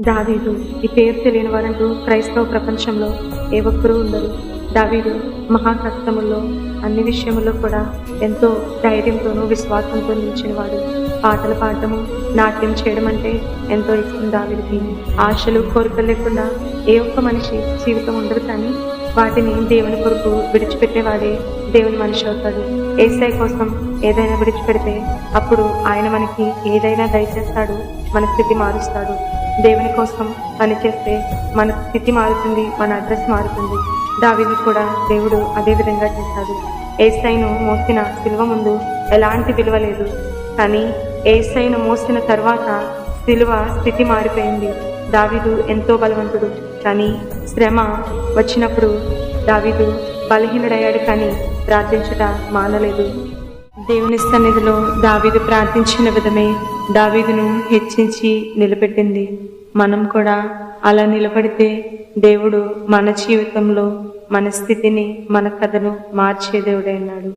దావీదు ఈ పేరు తెలియని వారంటూ క్రైస్తవ ప్రపంచంలో ఏ ఒక్కరూ ఉండరు. దావీదు మహాకష్టముల్లో అన్ని విషయముల్లో కూడా ఎంతో ధైర్యంతోనూ విశ్వాసంతో నిలిచినవాడు. పాటలు పాడటము నాట్యం చేయడం అంటే ఎంతో ఇష్టం దావీదికి. ఆశలు కోరికలు లేకుండా ఏ ఒక్క మనిషి జీవితం ఉండదు కానీ వాటిని దేవుని కొరకు విడిచిపెట్టేవాడే దేవుని మనిషి అవుతాడు. ఏసై కోసం ఏదైనా విడిచిపెడితే అప్పుడు ఆయన మనకి ఏదైనా దయచేస్తాడు మన స్థితి మారుస్తాడు. దేవుని కోసం పనిచేస్తే మన స్థితి మారుతుంది మన అడ్రస్ మారుతుంది. దావిని కూడా దేవుడు అదే విధంగా చేశాడు ఏసైను మోసిన శిల్వ ముందు ఎలాంటి విలువ లేదు. కానీ ఏసైను మోసిన తర్వాత శిలువ స్థితి మారిపోయింది. దావీదు ఎంతో బలవంతుడు. కానీ శ్రమ వచ్చినప్పుడు దావీదు బలహీనుడయ్యాడు కానీ ప్రార్థించట మానలేదు. దేవుని సన్నిధిలో దావీదు ప్రార్థించిన విధమే దావీదును హెచ్చించి నిలబెట్టింది. మనం కూడా అలా నిలబడితే దేవుడు మన జీవితంలో మన స్థితిని మన కథను మార్చే దేవుడైనాడు